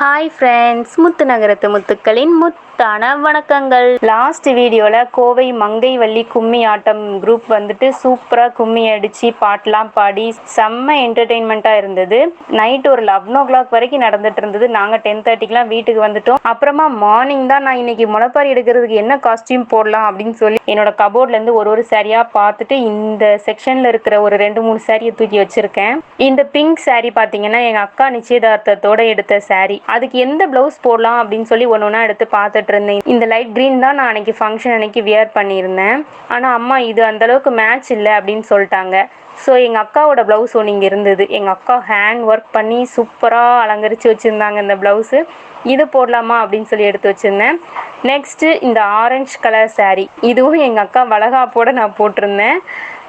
Hi friends முத்து நகரத்து முத்துக்களின் முத்தான வணக்கங்கள். லாஸ்ட் வீடியோவில் கோவை மங்கை வள்ளி கும்மி ஆட்டம் குரூப் வந்துட்டு சூப்பராக கும்மி அடித்து பாட்டெலாம் பாடி செம்ம என்டர்டெயின்மெண்ட்டாக இருந்தது. நைட் ஒரு லெவன் ஓ கிளாக் வரைக்கும் நடந்துட்டு இருந்தது. நாங்கள் டென் தேர்ட்டிக்கெலாம் வீட்டுக்கு வந்துட்டோம். அப்புறமா மார்னிங் தான் நான் இன்னைக்கு முளைப்பாரி எடுக்கிறதுக்கு என்ன காஸ்டியூம் போடலாம் அப்படின்னு சொல்லி என்னோட கபோர்ட்லேருந்து ஒரு ஒரு சாரியாக பார்த்துட்டு இந்த செக்ஷனில் இருக்கிற ஒரு ரெண்டு மூணு சாரியை தூக்கி வச்சுருக்கேன். இந்த பிங்க் சாரி பார்த்தீங்கன்னா எங்கள் அக்கா நிச்சயதார்த்தத்தோட எடுத்த சாரி அதுக்கு எந்த ப்ளவுஸ் போடலாம் அப்படின்னு சொல்லி ஒன்று ஒன்றா எடுத்து பார்த்துட்டு இருந்தேன். இந்த லைட் க்ரீன் தான் நான் அன்னைக்கு ஃபங்க்ஷன் அன்னைக்கு வியர் பண்ணியிருந்தேன். ஆனால் அம்மா இது அந்த அளவுக்கு மேட்ச் இல்லை அப்படின்னு சொல்லிட்டாங்க. ஸோ எங்கள் அக்காவோட ப்ளவுஸ் ஒன்று இங்கே இருந்தது. எங்கள் அக்கா ஹேண்ட் ஒர்க் பண்ணி சூப்பராக அலங்கரித்து வச்சுருந்தாங்க இந்த ப்ளவுஸு இது போடலாமா அப்படின்னு சொல்லி எடுத்து வச்சுருந்தேன். நெக்ஸ்ட்டு இந்த ஆரஞ்சு கலர் சாரீ இதுவும் எங்கள் அக்கா வளகாப்போட நான் போட்டிருந்தேன்.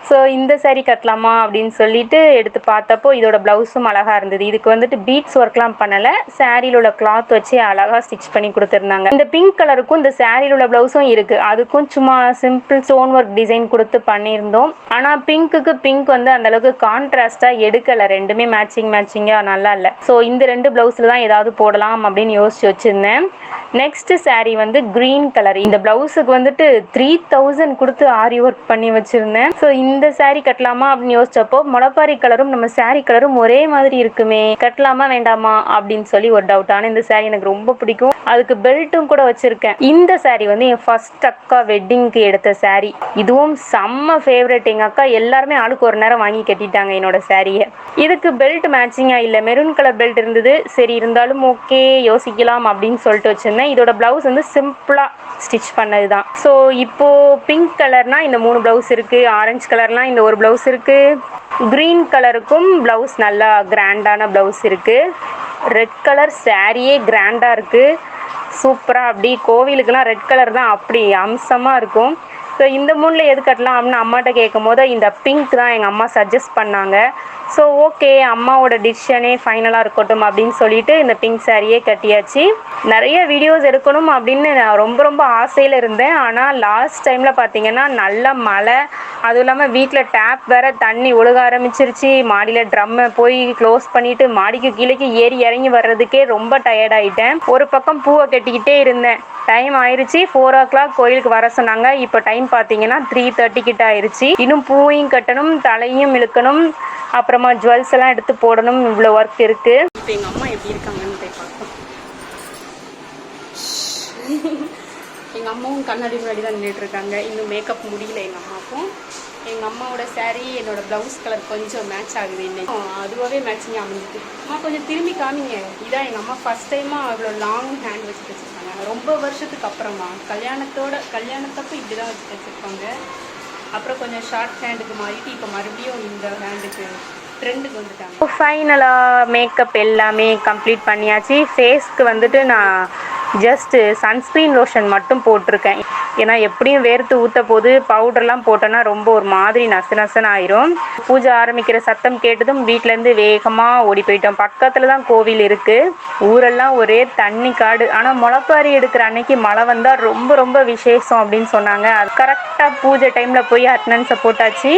ஸோ இந்த சாரீ கட்டலாமா அப்படின்னு சொல்லிட்டு எடுத்து பார்த்தப்போ இதோட ப்ளவுஸும் அழகாக இருந்தது. இதுக்கு வந்துட்டு பீட்ஸ் ஒர்க்லாம் பண்ணலை. சாரியில் உள்ள கிளாத் வச்சு அழகாக ஸ்டிச் பண்ணி கொடுத்துருந்தாங்க. இந்த பிங்க் கலருக்கும் இந்த சாரியில் உள்ள ப்ளவுஸும் இருக்குது அதுக்கும் சும்மா சிம்பிள் ஸ்டோன் ஒர்க் டிசைன் கொடுத்து பண்ணியிருந்தோம். ஆனால் பிங்க்குக்கு பிங்க் வந்து அந்தளவுக்கு கான்ட்ராஸ்டாக எடுக்கலை. ரெண்டுமே மேட்சிங் மேட்சிங்காக நல்லா இல்லை. ஸோ இந்த ரெண்டு ப்ளவுஸில் தான் ஏதாவது போடலாம் அப்படின்னு யோசிச்சு வச்சுருந்தேன். நெக்ஸ்ட் saree வந்து க்ரீன் கலர் இந்த ப்ளவுஸுக்கு வந்துட்டு த்ரீ தௌசண்ட் கொடுத்து ஆரி ஒர்க் பண்ணி வச்சுருந்தேன். ஸோ இந்த saree கட்டலாமா அப்படின்னு யோசிச்சப்போ முளப்பாரி கலரும் நம்ம saree கலரும் ஒரே மாதிரி இருக்குமே. கட்டலாமா வேண்டாமா அப்படின்னு சொல்லி ஒரு டவுட் ஆனால் இந்த saree எனக்கு ரொம்ப பிடிக்கும். அதுக்கு பெல்ட்டும் கூட வச்சுருக்கேன். இந்த saree வந்து என் ஃபர்ஸ்ட் அக்கா வெட்டிங்க்கு எடுத்த saree. இதுவும் செம்ம ஃபேவரட் எங்கள் அக்கா எல்லாருமே ஆளுக்கு ஒரு நேரம் வாங்கி கட்டிட்டாங்க என்னோட சாரியை இதுக்கு பெல்ட் மேட்சிங்காக இல்லை. மெரூன் கலர் பெல்ட் இருந்தது. சரி இருந்தாலும் ஓகே யோசிக்கலாம் அப்படின்னு சொல்லிட்டு வச்சிருந்தேன். இதோட ப்ளவுஸ் வந்து சிம்பிளாக ஸ்டிச் பண்ணது தான் ஸோ இப்போது பிங்க் கலர்னால் இந்த மூணு ப்ளவுஸ் இருக்குது ஆரஞ்சு கலர்னால் இந்த ஒரு ப்ளவுஸ் இருக்குது க்ரீன் கலருக்கும் ப்ளவுஸ் நல்லா கிராண்டான ப்ளவுஸ் இருக்குது ரெட் கலர் சாரியே கிராண்டாக இருக்குது சூப்பராக அப்படி கோவிலுக்கெல்லாம் ரெட் கலர் தான் அப்படி அம்சமாக இருக்கும். ஸோ இந்த மூணில் எது கட்டலாம் அப்படின்னு அம்மாட்ட கேட்கும் போது இந்த பிங்க் தான் எங்கள் அம்மா சஜஸ்ட் பண்ணாங்க. ஸோ ஓகே அம்மாவோட டிசிஷனே ஃபைனலாக இருக்கட்டும் அப்படின்னு சொல்லிட்டு இந்த பிங்க் சாரியே கட்டியாச்சு. நிறைய வீடியோஸ் எடுக்கணும் அப்படின்னு நான் ரொம்ப ரொம்ப ஆசையில் இருந்தேன். ஆனால் லாஸ்ட் டைமில் பார்த்தீங்கன்னா நல்ல மழை அதுவும் இல்லாமல் வீட்டில் டேப் வேற தண்ணி ஒழுக ஆரம்பிச்சிருச்சு. மாடியில் ட்ரம்மை போய் க்ளோஸ் பண்ணிட்டு மாடிக்கு கீழேக்கு ஏறி இறங்கி வர்றதுக்கே ரொம்ப டயர்ட் ஆயிட்டேன். ஒரு பக்கம் பூவை கட்டிக்கிட்டே இருந்தேன். டைம் ஆயிருச்சு. ஃபோர் ஓ கிளாக் கோயிலுக்கு வர சொன்னாங்க. இப்போ டைம் பார்த்தீங்கன்னா த்ரீ தேர்ட்டி கிட்ட ஆயிருச்சு. இன்னும் பூவையும் கட்டணும் தலையும் இழுக்கணும். அப்புறமா ஜுவல்ஸ் எல்லாம் எடுத்து போடணும். இவ்வளோ ஒர்க் இருக்கு. இப்போ எங்கள் அம்மா எப்படி இருக்காங்கன்னு போய் பார்ப்போம். எங்கள் அம்மாவும் கண்ணாடி முன்னாடி தான் நின்றுட்டு இருக்காங்க. இன்னும் மேக்கப் முடியல எங்கள் அம்மாவுக்கும். எங்கள் அம்மாவோட சாரீ என்னோட ப்ளவுஸ் கலர் கொஞ்சம் மேட்ச் ஆகுது இன்னும் அதுவாகவே மேட்சிங் அமைஞ்சிது அம்மா கொஞ்சம் திரும்பி காமிங்க. இதான் எங்கள் அம்மா ஃபஸ்ட் டைமாக அவ்வளோ லாங் ஹேண்ட் வச்சு வச்சுருக்காங்க ரொம்ப வருஷத்துக்கு அப்புறமா. கல்யாணத்தோட கல்யாணத்தப்போ இப்படி தான் வச்சு வச்சுருப்பாங்க அப்புறம் கொஞ்சம் ஷார்ட் ஹேண்டுக்கு மாறிட்டு இப்போ மறுபடியும் இந்த ஹேண்டுக்கு ட்ரெண்டுக்கு வந்துட்டாங்க. ஃபைனலாக மேக்கப் எல்லாமே கம்ப்ளீட் பண்ணியாச்சு. ஃபேஸ்க்கு வந்துட்டு நான் ஜஸ்ட்டு சன்ஸ்க்ரீன் லோஷன் மட்டும் போட்டிருக்கேன். ஏன்னா எப்படியும் வேர்த்து ஊற்ற போது பவுடர்லாம் போட்டோன்னா ரொம்ப ஒரு மாதிரி நசு நசன் ஆயிரும். பூஜை ஆரம்பிக்கிற சத்தம் கேட்டதும் வீட்டிலேருந்து வேகமாக ஓடி போயிட்டோம். பக்கத்தில் தான் கோவில் இருக்குது ஊரெல்லாம் ஒரே தண்ணி காடு. ஆனால் முளப்பாரி எடுக்கிற அன்னைக்கு மழை வந்தால் ரொம்ப ரொம்ப விசேஷம் அப்படின்னு சொன்னாங்க. அது கரெக்டாக பூஜை டைமில் போய் அட்டனன்ஸை போட்டாச்சு.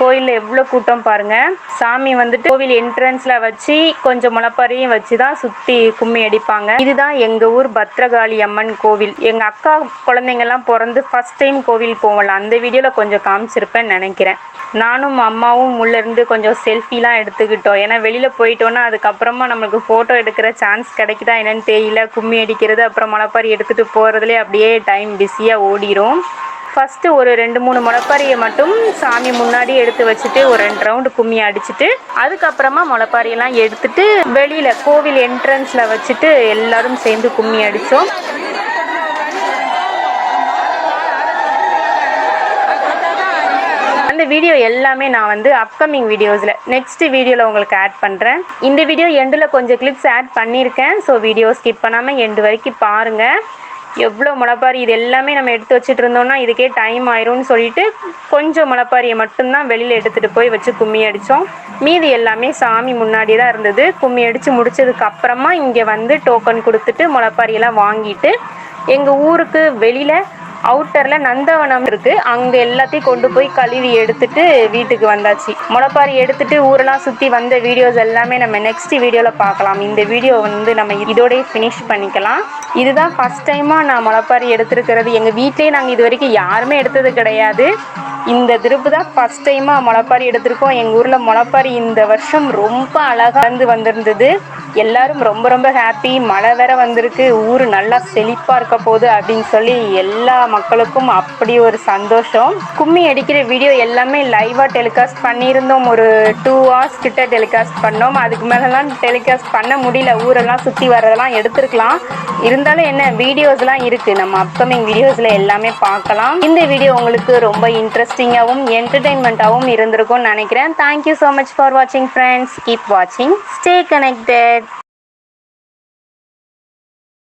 கோயிலில் எவ்வளோ கூட்டம் பாருங்கள் சாமி வந்துட்டு கோவில் என்ட்ரன்ஸில் வச்சு கொஞ்சம் முளைப்பாரியும் வச்சு தான் சுற்றி கும்மி அடிப்பாங்க. இதுதான் எங்கள் ஊர் பத்ரகாளி அம்மன் கோவில். எங்கள் அக்கா குழந்தைங்கள்லாம் பிறந்து ஃபர்ஸ்ட் டைம் கோவில் போவோம்ல. அந்த வீடியோவில் கொஞ்சம் காமிச்சிருப்பேன்னு நினைக்கிறேன். நானும் அம்மாவும் உள்ளேருந்து கொஞ்சம் செல்ஃபிலாம் எடுத்துக்கிட்டோம். ஏன்னா வெளியில் போயிட்டோன்னா அதுக்கப்புறமா நம்மளுக்கு ஃபோட்டோ எடுக்கிற சான்ஸ் கிடைக்குதா என்னன்னு தெரியல. கும்மி அடிக்கிறது அப்புறம் முளப்பாரி எடுத்துகிட்டு போகிறதுலே அப்படியே டைம் பிஸியாக ஓடிரும். ஃபஸ்ட்டு ஒரு ரெண்டு மூணு முளைப்பாரியை மட்டும் சாமி முன்னாடி எடுத்து வச்சுட்டு ஒரு ரெண்டு ரவுண்டு கும்மி அடிச்சுட்டு அதுக்கப்புறமா முளைப்பாரியெல்லாம் எடுத்துட்டு வெளியில் கோவில் என்ட்ரன்ஸில் வச்சுட்டு எல்லாரும் சேர்ந்து கும்மி அடித்தோம் அந்த வீடியோ எல்லாமே நான் வந்து அப்கமிங் வீடியோஸில் நெக்ஸ்ட் வீடியோவில் உங்களுக்கு ஆட் பண்ணுறேன் இந்த வீடியோ எண்டில் கொஞ்சம் கிளிப்ஸ் ஆட் பண்ணியிருக்கேன். ஸோ வீடியோ ஸ்கிப் பண்ணாமல் எண்டு வரைக்கும் பாருங்கள் எவ்வளோ முளைப்பாரி இது எல்லாமே நம்ம எடுத்து வச்சுட்டு இருந்தோம்னா இதுக்கே டைம் ஆயிரும்னு சொல்லிட்டு கொஞ்சம் முளைப்பாரியை மட்டும்தான் வெளியில் எடுத்துகிட்டு போய் வச்சு கும்மி அடித்தோம் மீதி எல்லாமே சாமி முன்னாடி தான் இருந்தது. கும்மி அடித்து முடிச்சதுக்கு அப்புறமா இங்கே வந்து டோக்கன் கொடுத்துட்டு முளைப்பாரியெல்லாம் வாங்கிட்டு எங்கள் ஊருக்கு வெளியில் அவுட்டரில் நந்தவனம் இருக்குது அங்கே எல்லாத்தையும் கொண்டு போய் கழுவி எடுத்துட்டு வீட்டுக்கு வந்தாச்சு. முளைப்பாரி எடுத்துட்டு ஊரெல்லாம் சுற்றி வந்த வீடியோஸ் எல்லாமே நம்ம நெக்ஸ்ட் வீடியோவில் பார்க்கலாம். இந்த வீடியோ வந்து நம்ம இதோடய ஃபினிஷ் பண்ணிக்கலாம். இதுதான் ஃபஸ்ட் டைமாக நான் முளைப்பாரி எடுத்திருக்கிறது. எங்கள் வீட்லேயே நாங்கள் இது வரைக்கும் யாருமே எடுத்தது கிடையாது. இந்த திருப்பு தான் ஃபஸ்ட் டைமாக முளைப்பாரி எடுத்திருக்கோம். எங்கள் ஊரில் முளைப்பாரி இந்த வருஷம் ரொம்ப அழகாக வந்து வந்திருந்தது. எல்லாரும் ரொம்ப ரொம்ப ஹாப்பி மழை வேற வந்திருக்கு. ஊர் நல்லா செழிப்பாக இருக்க போகுது அப்படின்னு சொல்லி எல்லா மக்களுக்கும் அப்படி ஒரு சந்தோஷம். கும்மி அடிக்கிற வீடியோ எல்லாமே லைவாக டெலிகாஸ்ட் பண்ணியிருந்தோம். ஒரு டூ ஹவர்ஸ் கிட்ட டெலிகாஸ்ட் பண்ணோம். அதுக்கு மேலெலாம் டெலிகாஸ்ட் பண்ண முடியல. ஊரெல்லாம் சுற்றி வர்றதெல்லாம் எடுத்துருக்கலாம். இருந்தாலும் என்ன வீடியோஸ்லாம் இருக்குது நம்ம அப்கமிங் வீடியோஸில் எல்லாமே பார்க்கலாம். இந்த வீடியோ உங்களுக்கு ரொம்ப இன்ட்ரெஸ்டிங்காகவும் என்டர்டெயின்மெண்ட்டாகவும் இருந்திருக்கும்னு நினைக்கிறேன். தேங்க்யூ ஸோ மச் ஃபார் வாட்சிங் ஃப்ரெண்ட்ஸ் கீப் வாட்சிங் ஸ்டே கனெக்டட்